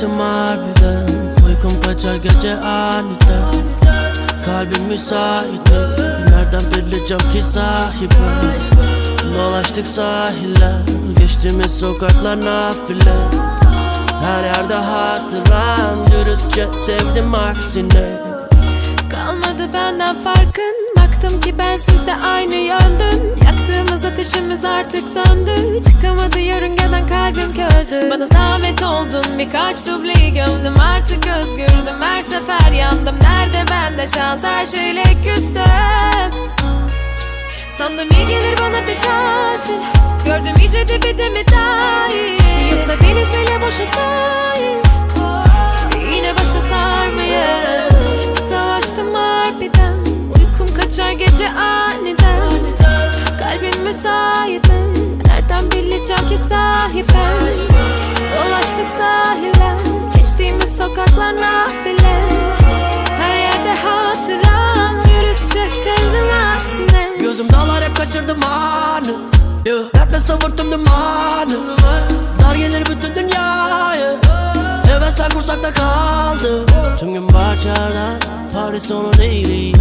Savaştım harbiden Uykum kaçar gece aniden. Kalbim müsait Nereden bileceğim ki sahibim Dolaştık sahiller Geçtiğimiz sokaklar nafile. Her yerde hatıram Dürüstçe sevdim aksine. Kalmadı benden farkın Baktım ki ben sizde aynı Yaktığımız ateşimiz artık söndü. Çıkamadı yörüngeden kalbim kördü. Bana zahmet oldun birkaç dubleyi gömdüm. Artık özgürdüm her sefer yandım. Nerede bende şans? Her şeyle küstüm. Sandım iyi gelir bana bir tatil. Gördüm iyice dibi de mi dahil. Yoksa deniz bile boşa sahil Mi? Nereden bileceğim ki sahibim Dolaştık sahiller Geçtiğimiz sokaklar nafile. Her yerde hatıram Dürüstçe sevdim aksine Gözüm dağlar hep kaçırdım anı. Yeah. Nerede savurttum dumanı. Dar gelir bütün dünyayı. Hevesler kursakta kaldı. Tüm gün bahçede Paris sonu değil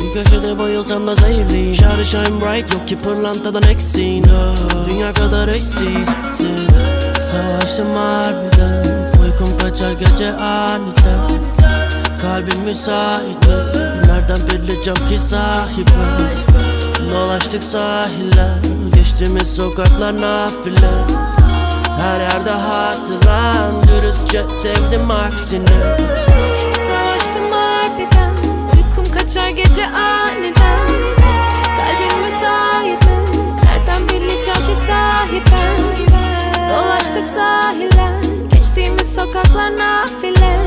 Bir köşede bayılsam da zehirliyim Şarı shine bright yok ki pırlantadan eksin. Dünya kadar eşsizsin Savaştım harbiden. Uykum kaçar gece aniden. Kalbim müsait. Mi? Nereden bileceğim ki sahibim Dolaştık sahiller Geçtiğimiz sokaklar nafile. Her yerde hatıram Dürüstçe sevdim aksine Geçtiğimiz sokaklar nafile